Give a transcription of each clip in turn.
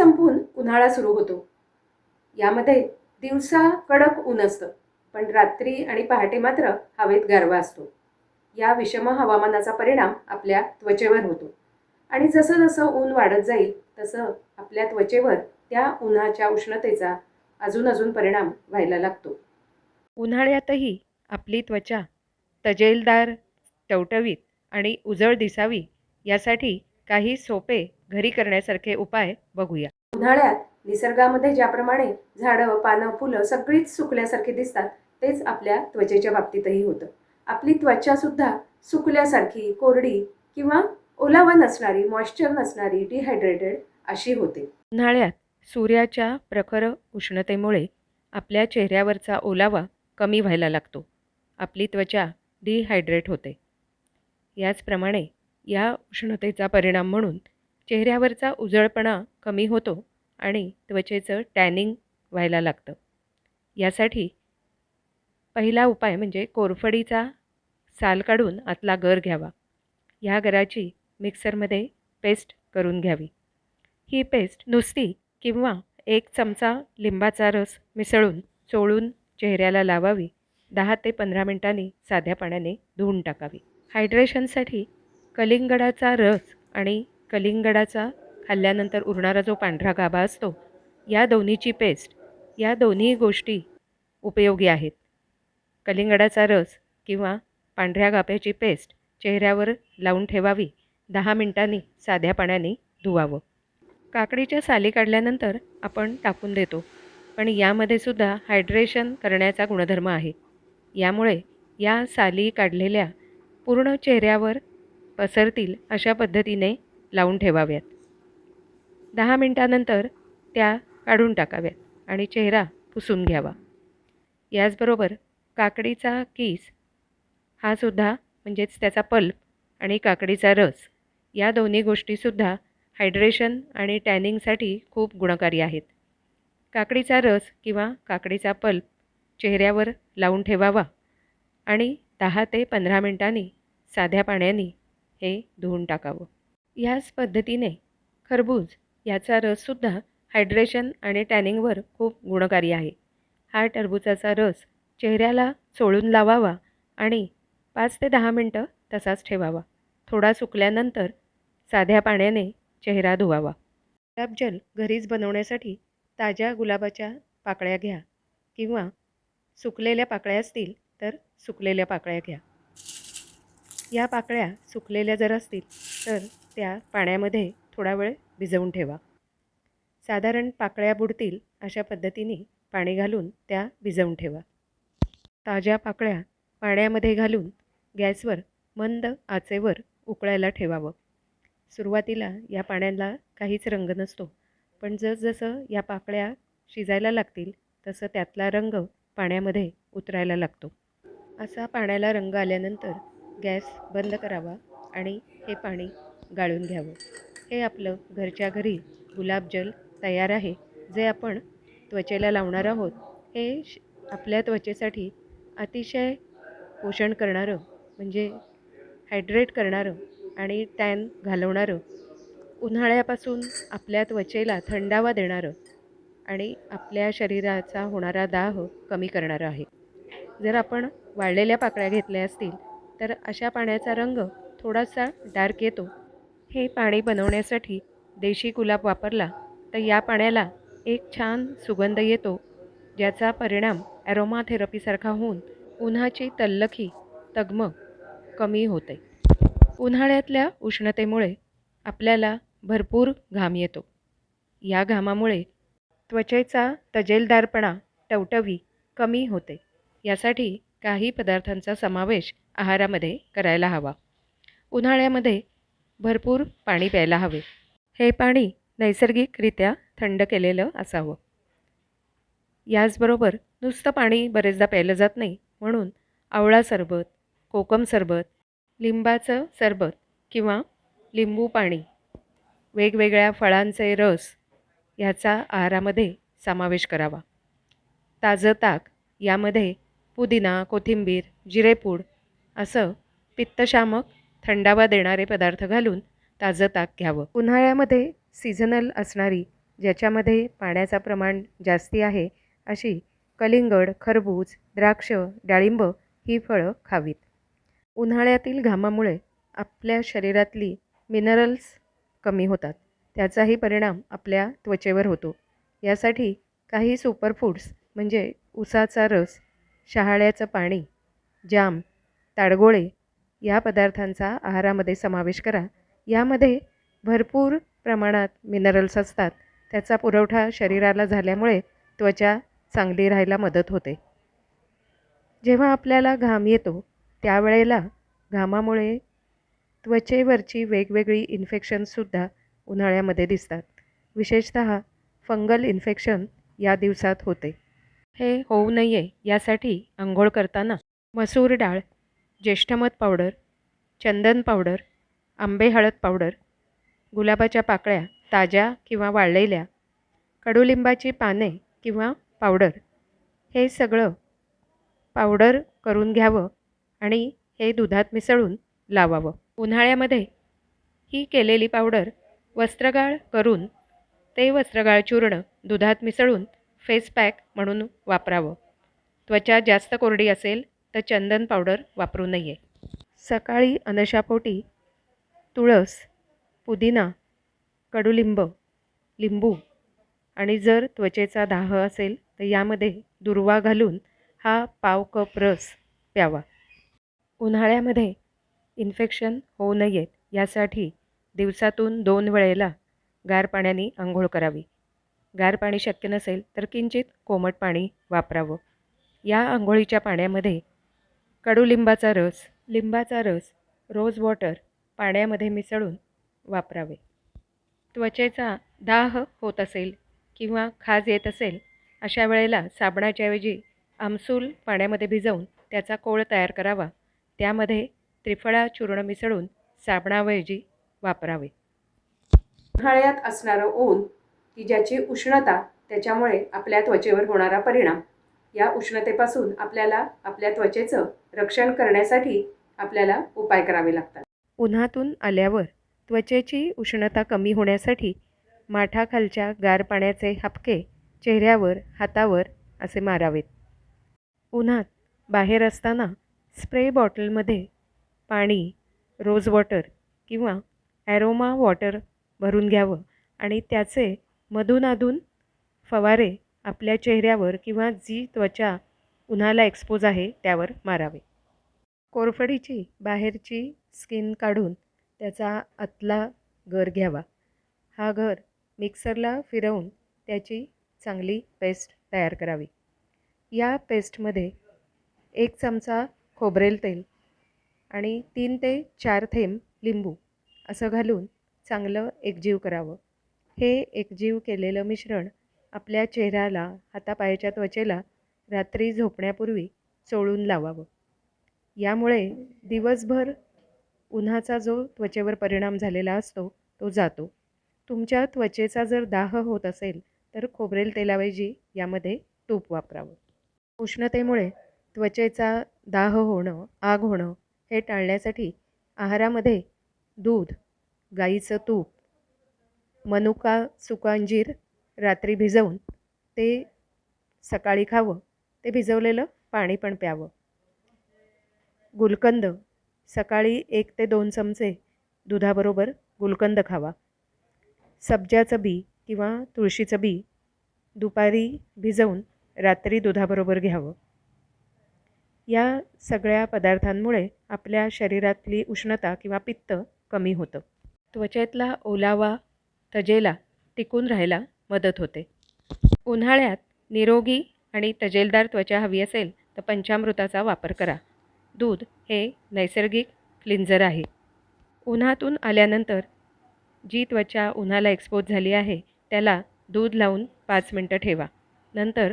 संपून उन्हाळा सुरू होतो. यामध्ये दिवसा कडक ऊन असतं पण रात्री आणि पहाटे मात्र हवेत गारवा असतो. या विषम हवामानाचा परिणाम आपल्या त्वचेवर होतो. आणि जसं जसं ऊन वाढत जाईल तसं आपल्या त्वचेवर त्या उन्हाच्या उष्णतेचा अजून अजून परिणाम व्हायला लागतो. उन्हाळ्यातही आपली त्वचा तजेलदार टवटवीत आणि उजळ दिसावी यासाठी काही सोपे घरी करण्यासारखे उपाय बघूया. उन्हाळ्यात निसर्गामध्ये ज्याप्रमाणे झाडं पानं फुलं सगळीच सुकल्यासारखी दिसतात तेच आपल्या त्वचेच्या बाबतीतही होतं. आपली त्वचासुद्धा सुकल्यासारखी कोरडी किंवा ओलावा नसणारी मॉइश्चर नसणारी डिहायड्रेटेड अशी होते. उन्हाळ्यात सूर्याच्या प्रखर उष्णतेमुळे आपल्या चेहऱ्यावरचा ओलावा कमी व्हायला लागतो. आपली त्वचा डिहायड्रेट होते. याचप्रमाणे या उष्णतेचा परिणाम म्हणून चेहऱ्यावरचा उजळपणा कमी होतो आणि त्वचेचं टॅनिंग व्हायला लागतं. यासाठी पहिला उपाय म्हणजे कोरफडीचा साल काढून आतला गर घ्यावा. ह्या गराची मिक्सरमध्ये पेस्ट करून घ्यावी. ही पेस्ट नुसती किंवा एक चमचा लिंबाचा रस मिसळून चोळून चेहऱ्याला लावावी. दहा ते पंधरा मिनिटांनी साध्या पाण्याने धुवून टाकावी. हायड्रेशनसाठी कलिंगडाचा रस आणि कलिंगडाचा खाल्ल्यानंतर उरणारा जो पांढरा गाभा असतो या दोन्हीची पेस्ट या दोन्ही गोष्टी उपयोगी आहेत. कलिंगडाचा रस किंवा पांढऱ्या गाभ्याची पेस्ट चेहऱ्यावर लावून ठेवावी दहा मिनिटांनी साध्या पाण्याने धुवावं. काकडीच्या साली काढल्यानंतर आपण टाकून देतो पण यामध्ये सुद्धा हायड्रेशन करण्याचा गुणधर्म आहे. यामुळे या साली काढलेल्या पूर्ण चेहऱ्यावर पसरतील अशा पद्धतीने लावून ठेवाव्यात. दहा मिनटानंतर त्या काढून टाकाव्यात आणि चेहरा पुसून घ्यावा. याचबरोबर काकडीचा किस हा सुद्धा म्हणजेच त्याचा पल्प आणि काकडीचा रस या दोन्ही गोष्टीसुद्धा हायड्रेशन आणि टॅनिंगसाठी खूप गुणकारी आहेत. काकडीचा रस किंवा काकडीचा पल्प चेहऱ्यावर लावून ठेवावा आणि दहा ते पंधरा मिनटांनी साध्या पाण्याने हे धुवून टाकावं. याच पद्धतीने खरबूज याचा रससुद्धा हायड्रेशन आणि टॅनिंगवर खूप गुणकारी आहे. हा टरबूजाचा रस चेहऱ्याला चोळून लावावा आणि पाच ते दहा मिनटं तसाच ठेवावा. थोडा सुकल्यानंतर साध्या पाण्याने चेहरा धुवावा. गुलाबजल घरीच बनवण्यासाठी ताज्या गुलाबाच्या पाकळ्या घ्या किंवा सुकलेल्या पाकळ्या असतील तर सुकलेल्या पाकळ्या घ्या. या पाकळ्या सुकलेल्या जर असतील तर त्या पाण्यामध्ये थोडा वेळ भिजवून ठेवा. साधारण पाकळ्या बुडतील अशा पद्धतीने पाणी घालून त्या भिजवून ठेवा. ताज्या पाकळ्या पाण्यामध्ये घालून गॅसवर मंद आचेवर उकळायला ठेवावं. सुरुवातीला या पाण्याला काहीच रंग नसतो पण जसजसं या पाकळ्या शिजायला लागतील तसं त्यातला रंग पाण्यामध्ये उतरायला लागतो. असा पाण्याला रंग आल्यानंतर गॅस बंद करावा आणि हे पाणी गाळून घ्यावं. हे आपलं घरच्या घरी गुलाबजल तयार आहे. जे आपण त्वचेला लावणार आहोत हे श आपल्या त्वचेसाठी अतिशय पोषण करणारं म्हणजे हायड्रेट करणारं आणि टॅन घालवणारं उन्हाळ्यापासून आपल्या त्वचेला थंडावा देणारं आणि आपल्या शरीराचा होणारा दाह कमी करणारं आहे. जर आपण वाळलेल्या पाकळ्या घेतल्या असतील तर अशा पाण्याचा रंग थोडासा डार्क येतो. हे पाणी बनवण्यासाठी देशी गुलाब वापरला तर या पाण्याला एक छान सुगंध येतो ज्याचा परिणाम ॲरोमा थेरपीसारखा होऊन उन्हाची तल्लखी तगमग कमी होते. उन्हाळ्यातल्या उष्णतेमुळे आपल्याला भरपूर घाम येतो. या घामामुळे त्वचेचा तजेलदारपणा टवटवी कमी होते. यासाठी काही पदार्थांचा समावेश आहारामध्ये करायला हवा. उन्हाळ्यामध्ये भरपूर पाणी प्यायला हवे. हे पाणी नैसर्गिकरित्या थंड केलेलं असावं. याचबरोबर नुसतं पाणी बरेचदा प्यायलं जात नाही म्हणून आवळा सरबत कोकम सरबत लिंबाचं सरबत किंवा लिंबू पाणी वेगवेगळ्या फळांचे रस ह्याचा आहारामध्ये समावेश करावा. ताजं ताक यामध्ये पुदिना कोथिंबीर जिरेपूड असं पित्तशामक थंडावा देणारे पदार्थ घालून ताजं ताक घ्यावं. उन्हाळ्यामध्ये सीझनल असणारी ज्याच्यामध्ये पाण्याचा प्रमाण जास्ती आहे अशी कलिंगड खरबूज द्राक्ष डाळिंब ही फळं खावीत. उन्हाळ्यातील घामामुळे आपल्या शरीरातली मिनरल्स कमी होतात. त्याचाही परिणाम आपल्या त्वचेवर होतो. यासाठी काही सुपरफूड्स म्हणजे उसाचा रस शहाळ्याचं पाणी जाम ताडगोळे या पदार्थांचा आहारामध्ये समावेश करा. यामध्ये भरपूर प्रमाणात मिनरल्स असतात. त्याचा पुरवठा शरीराला झाल्यामुळे त्वचा चांगली राहायला मदत होते. जेव्हा आपल्याला घाम येतो त्यावेळेला घामामुळे त्वचेवरची वेगवेगळी इन्फेक्शन्ससुद्धा उन्हाळ्यामध्ये दिसतात. विशेषत फंगल इन्फेक्शन या दिवसात होते. हे होऊ नये यासाठी आंघोळ करताना मसूर डाळ ज्येष्ठमध पावडर चंदन पावडर आंबे हळद पावडर गुलाबाच्या पाकळ्या ताज्या किंवा वाळलेल्या कडुलिंबाची पाने किंवा पावडर हे सगळं पावडर करून घ्यावं आणि हे दुधात मिसळून लावावं. उन्हाळ्यामध्ये ही केलेली पावडर वस्त्रगाळ करून ते वस्त्रगाळ चूर्ण दुधात मिसळून फेस पॅक म्हणून वापरावं. त्वचा जास्त कोरडी असेल तर चंदन पावडर वापरू नये. सकाळी अनशापोटी तुळस पुदिना कडुलिंब लिंबू आणि जर त्वचेचा दाह असेल तर यामध्ये दुर्वा घालून हा पाव कप रस प्यावा. उन्हाळ्यामध्ये इन्फेक्शन होऊ नयेत यासाठी दिवसातून दोन वेळेला गार पाण्याने आंघोळ करावी. गार पाणी शक्य नसेल तर किंचित कोमट पाणी वापरावं. या आंघोळीच्या पाण्यामध्ये कडुलिंबाचा रस लिंबाचा रस रोज वॉटर पाण्यामध्ये मिसळून वापरावे. त्वचेचा दाह होत असेल किंवा खाज येत असेल अशा वेळेला साबणाच्याऐवजी आमसूल पाण्यामध्ये भिजवून त्याचा कोळ तयार करावा. त्यामध्ये त्रिफळा चूर्ण मिसळून साबणाऐवजी वापरावे. उन्हाळ्यात असणारं ऊन की ज्याची उष्णता त्याच्यामुळे आपल्या त्वचेवर होणारा परिणाम या उष्णतेपासून आपल्याला आपल्या त्वचेचं रक्षण करण्यासाठी आपल्याला उपाय करावे लागतात. उन्हातून आल्यावर त्वचेची उष्णता कमी होण्यासाठी माठाखालच्या गार पाण्याचे हापके चेहऱ्यावर हातावर असे मारावेत. उन्हात बाहेर असताना स्प्रे बॉटलमध्ये पाणी रोज वॉटर किंवा ॲरोमा वॉटर भरून घ्यावं आणि त्याचे मधूनअधून फवारे आपल्या चेहऱ्यावर किंवा जी त्वचा उन्हाला एक्सपोज आहे त्यावर मारावे. कोरफडीची बाहेरची स्किन काढून त्याचा आतला गर घ्यावा. हा घर मिक्सरला फिरवून त्याची चांगली पेस्ट तयार करावी. या पेस्टमध्ये एक चमचा खोबरेल तेल आणि तीन ते चार थेंब लिंबू असं घालून चांगलं एकजीव करावं. हे एकजीव केलेलं मिश्रण आपल्या चेहऱ्याला हातापायाच्या त्वचेला रात्री झोपण्यापूर्वी चोळून लावावं. यामुळे दिवसभर उन्हाचा जो त्वचेवर परिणाम झालेला असतो तो जातो. तुमच्या त्वचेचा जर दाह होत असेल तर खोबरेल तेलाऐवजी यामध्ये तूप वापरावं. उष्णतेमुळे त्वचेचा दाह होणं आग होणं हे टाळण्यासाठी आहारामध्ये दूध गाईचं तूप मनुका सुकांजीर रात्री भिजवून ते सकाळी खावं ते भिजवलेलं पाणी पण प्यावं. गुलकंद सकाळी एक ते दोन चमचे दुधाबरोबर गुलकंद खावा. सब्जाचं बी किंवा तुळशीचं बी दुपारी भिजवून रात्री दुधाबरोबर घ्यावं. या सगळ्या पदार्थांमुळे आपल्या शरीरातली उष्णता किंवा पित्त कमी होतं. त्वचेतला ओलावा तजेला टिकून राहायला मदत होते. उन्हाळ्यात निरोगी आणि तजेलदार त्वचा हवी असेल तर पंचामृताचा वापर करा. दूध हे नैसर्गिक क्लिन्झर आहे. उन्हातून आल्यानंतर जी त्वचा उन्हाला एक्सपोज झाली आहे त्याला दूध लावून पाच मिनटं ठेवा. नंतर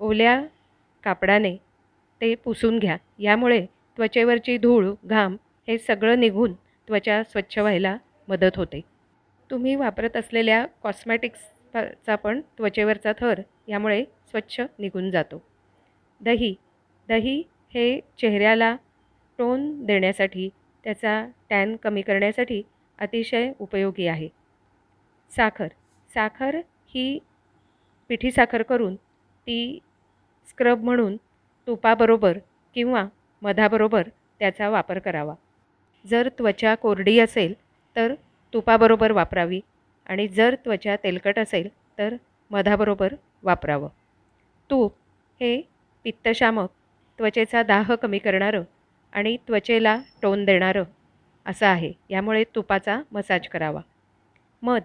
ओल्या कापडाने ते पुसून घ्या. यामुळे त्वचेवरची धूळ घाम हे सगळं निघून त्वचा स्वच्छ व्हायला मदत होते. तुम्ही वापरत असलेल्या चा पण त्वचेवरचा थर यामुळे स्वच्छ निघून जातो. दही दही हे चेहऱ्याला टोन देण्यासाठी त्याचा टॅन कमी करण्यासाठी अतिशय उपयोगी आहे. साखर साखर ही पिठी साखर करून ती स्क्रब म्हणून तुपाबरोबर किंवा मधाबरोबर त्याचा वापर करावा. जर त्वचा कोरडी असेल तर तुपाबरोबर वापरावी. आणि जर त्वचा तेलकट असेल तर मधाबरोबर वापरावं. तूप हे पित्तशामक त्वचेचा दाह कमी करणारं आणि त्वचेला टोन देणारं असं आहे. यामुळे तुपाचा मसाज करावा. मध.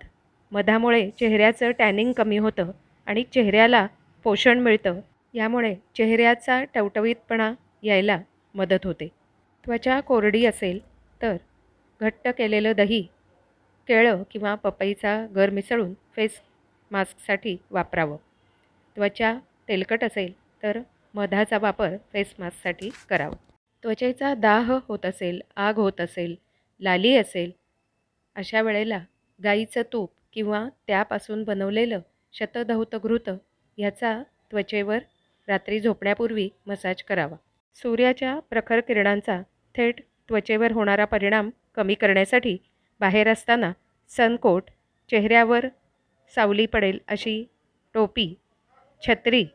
मधामुळे चेहऱ्याचं टॅनिंग कमी होतं आणि चेहऱ्याला पोषण मिळतं. यामुळे चेहऱ्याचा टवटवीतपणा यायला मदत होते. त्वचा कोरडी असेल तर घट्ट केलेलं दही केळं किंवा पपईचा गर मिसळून फेस मास्कसाठी वापरावं. त्वचा तेलकट असेल तर मधाचा वापर फेस मास्कसाठी करावा. त्वचेचा दाह होत असेल आग होत असेल लाली असेल अशा वेळेला गाईचं तूप किंवा त्यापासून बनवलेलं शतधौतघृत ह्याचा त्वचेवर रात्री झोपण्यापूर्वी मसाज करावा. सूर्याच्या प्रखर किरणांचा थेट त्वचेवर होणारा परिणाम कमी करण्यासाठी बाहेर असताना सनकोट चेहऱ्यावर सावली पडेल अशी टोपी छत्री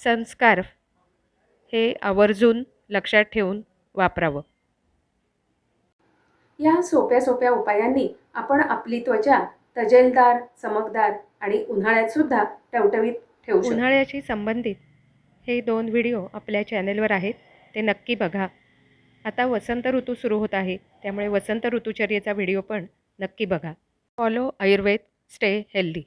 सनस्कार्फ हे आवर्जून लक्षात ठेवून वापरावं. या सोप्या सोप्या उपायांनी आपण आपली त्वचा तजेलदार चमकदार आणि उन्हाळ्यात सुद्धा टवटवीत ठेवू उन्हाळ्याशी संबंधित हे दोन व्हिडिओ आपल्या चॅनेलवर आहेत ते नक्की बघा. आता वसंत ऋतू सुरू होत आहे. त्यामुळे वसंत ऋतुचर्येचा व्हिडिओ पण नक्की बघा. Follow Ayurveda stay healthy.